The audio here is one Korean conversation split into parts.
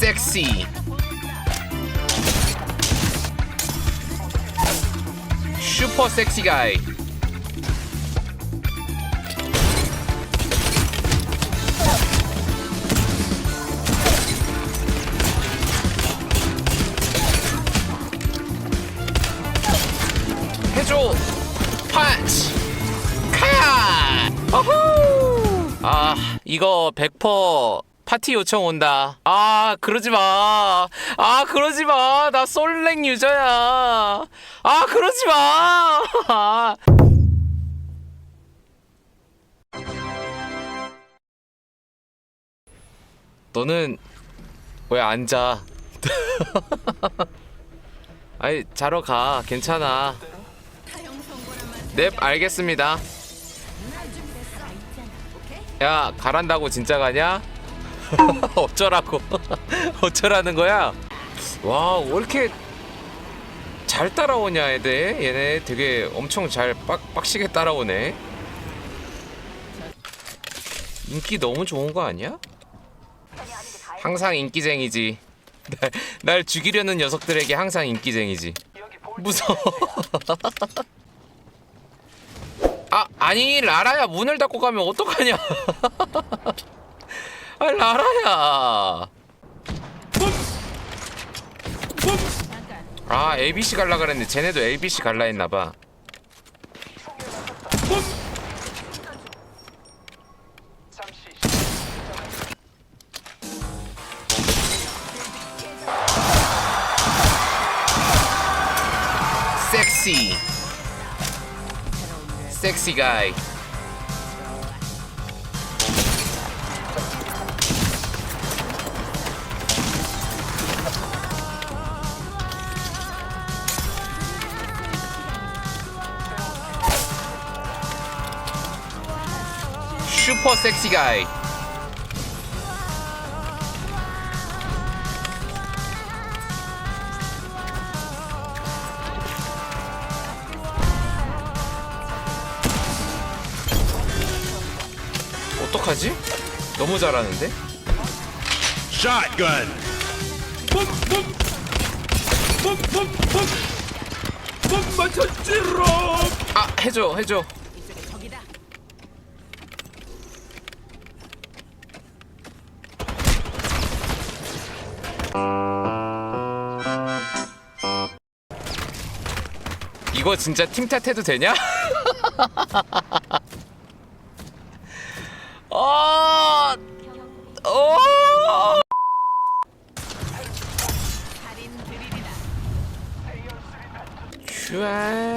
섹시 슈퍼 섹시 가이 해줘. 펀치 카 어후. 아 이거 100% 파티 요청 온다. 아 그러지 마 아 그러지 마 나 솔랭 유저야. 아 그러지 마. 너는 왜 앉아 아이 자러 가. 괜찮아. 넵 알겠습니다. 야 가란다고 진짜 가냐? 어쩌라고? 어쩌라는 거야? 와왜 이렇게 잘 따라오냐 애들? 얘네 되게 엄청 잘 빡, 빡시게 따라오네. 인기 너무 좋은 거 아니야? 항상 인기쟁이지. 날, 날 죽이려는 녀석들에게 항상 인기쟁이지. 무서워. 아 아니 라라야 문을 닫고 가면 어떡하냐 아 라라야. 아 ABC 갈라 그랬는데 쟤네도 ABC 갈라 했나봐. 섹시 섹시 가이 슈퍼 섹시 가이 어떡하지? 너무 잘하는데? Shotgun. 맞췄지롱. 아 해줘 해줘 이거 진짜 팀 탓해도 되냐? 어, 어. 슈아.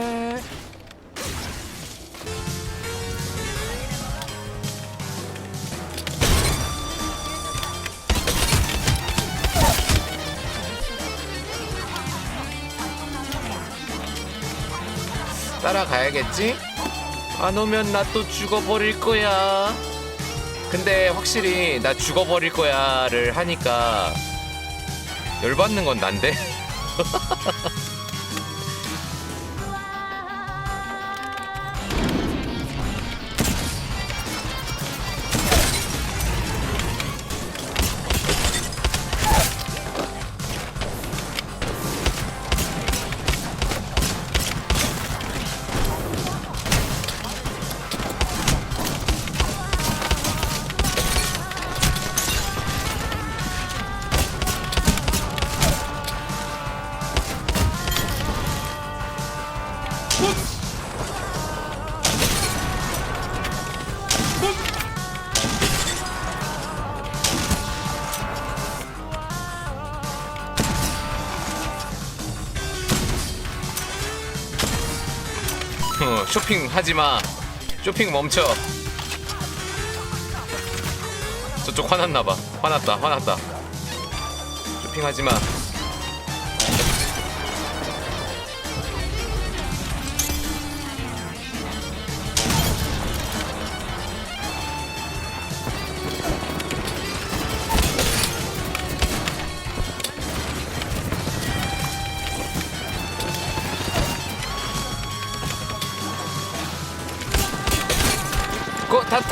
따라가야겠지? 안 오면 나 또 죽어버릴 거야. 근데 확실히 나 죽어버릴 거야를 하니까 열받는 건 난데. 쇼핑 하지 마. 쇼핑 멈춰. 저쪽 화났나 봐. 화났다. 화났다. 쇼핑 하지 마.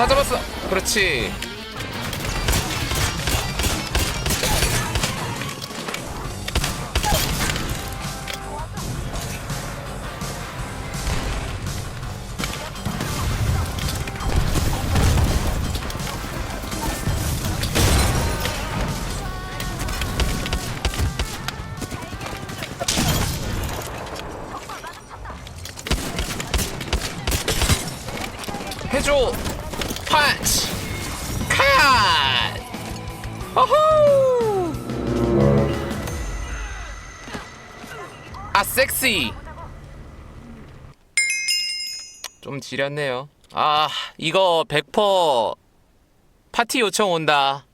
다 잡았어. 그렇지. 섹시 좀 지렸네요 아 이거 100% 파티 요청 온다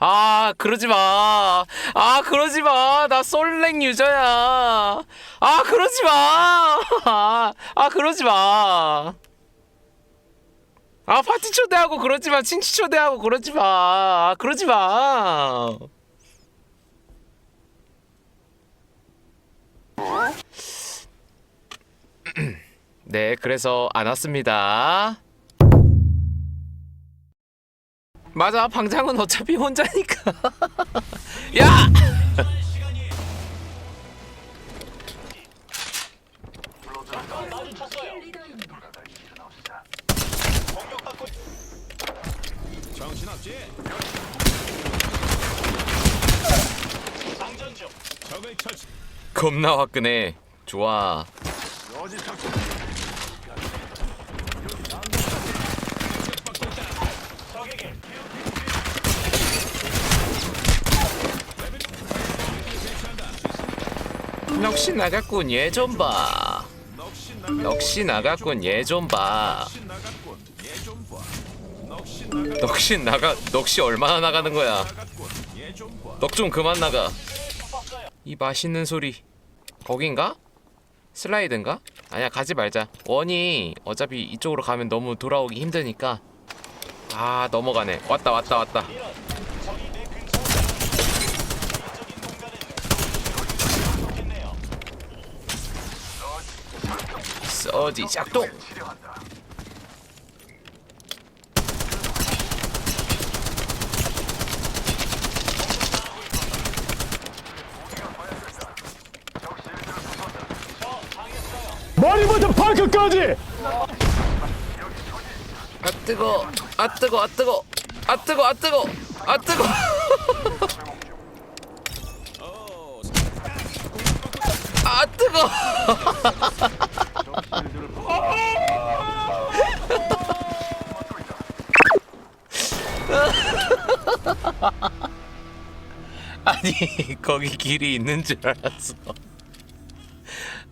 아 그러지 마. 아 그러지 마. 나 솔랭 유저야. 아 그러지 마. 아 그러지 마. 아 파티 초대하고 그러지 마. 친추 초대하고 그러지 마. 아 그러지 마. 네, 그래서 안 왔습니다. 맞아, 방장은 어차피 혼자니까. 야! 정신없지? 장전 중. 적을 처치. 겁나 화끈해. 좋아. 넋이 나갔군, 얘좀 봐. 넋이 나갔군, 얘좀 봐. 넋이 나가. 넋이 얼마나 나가는 거야? 넋 좀 그만 나가. 이 맛있는 소리. 거긴가? 슬라이드인가? 아니야, 가지 말자. 원이 어차피 이쪽으로 가면 너무 돌아오기 힘드니까. 아, 넘어가네. 왔다, 왔다, 왔다. 써지 작동. 머리부터 발끝까지 아 뜨거, 아 뜨거, 아 뜨거, 아 뜨거, 아 뜨거, 아 뜨거. 아 뜨거. 아니 거기 길이 있는 줄 알았어.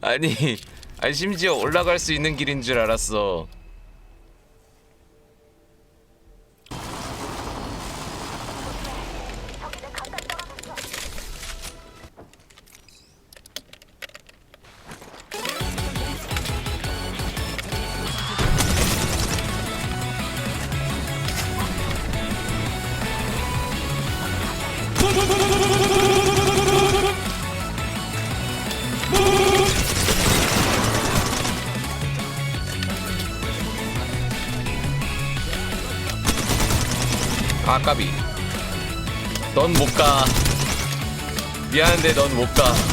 아니, 아니 심지어 올라갈 수 있는 길인 줄 알았어. 아까비. 넌 못 가. 미안한데 넌 못 가.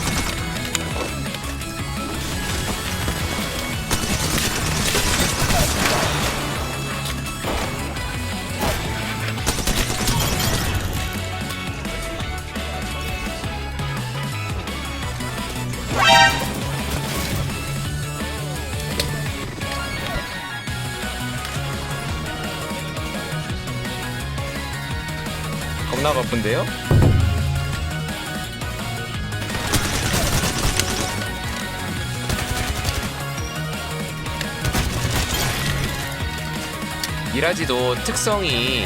겁나 바쁜데요? 미라지도 특성이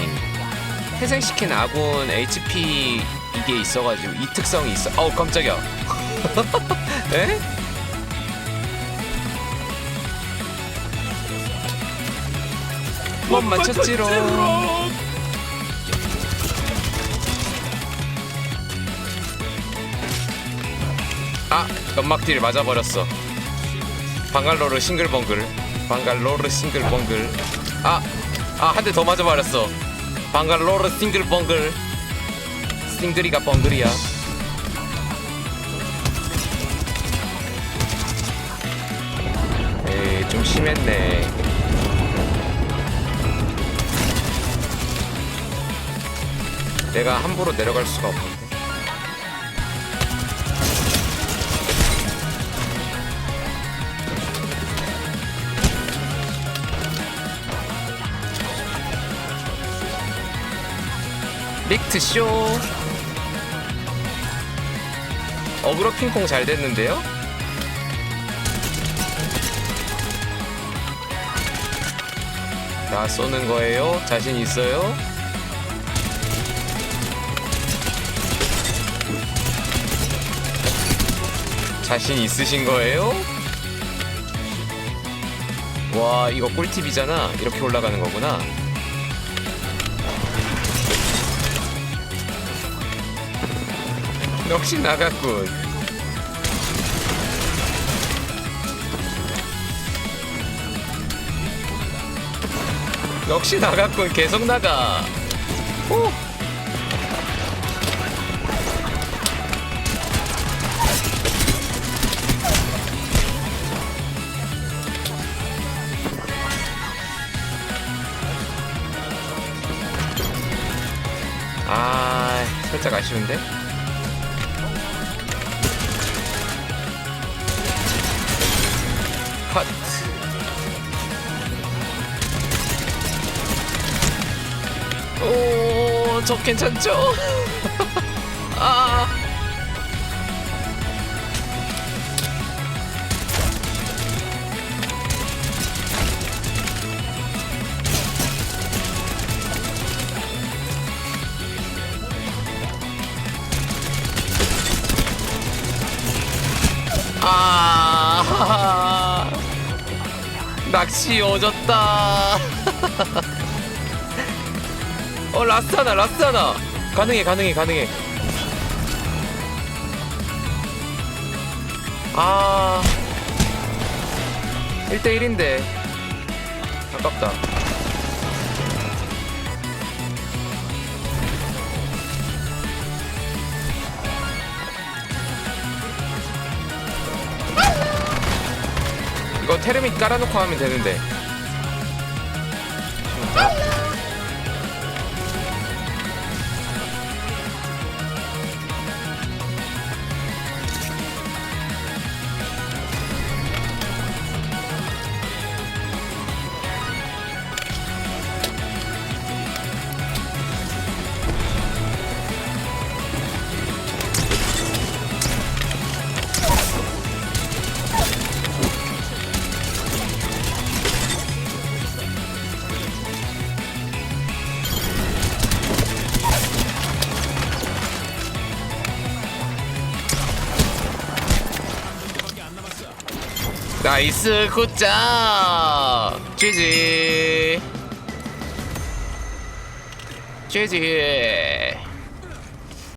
회생시킨 아군 HP 이게 있어가지고 이 특성이 있어. 어우 깜짝이야. 에? 못 맞췄지롱. 아 연막딜 맞아버렸어. 방갈로르 싱글벙글 방갈로르 싱글벙글. 아 아 한 대 더 맞아버렸어. 방갈로르 싱글벙글. 싱글이가 벙글이야. 에이 좀 심했네. 내가 함부로 내려갈 수가 없는 데 릭트 쇼. 어그로 핑퐁 잘 됐는데요? 나 쏘는 거예요? 자신 있어요? 자신 있으신 거예요? 와 이거 꿀팁이잖아 이렇게 올라가는 거구나 역시 나갔군. 역시 나갔군. 계속 나가. 오. 아 살짝 아쉬운데 오, 저 괜찮죠? 아. 아. 낚시 오졌다. 어 라스트 하나 라스트 하나. 가능해 가능해 가능해. 아. 1대1인데. 아깝다. 이거 테르밋 깔아놓고 하면 되는데 나이스 굿자 GG. GG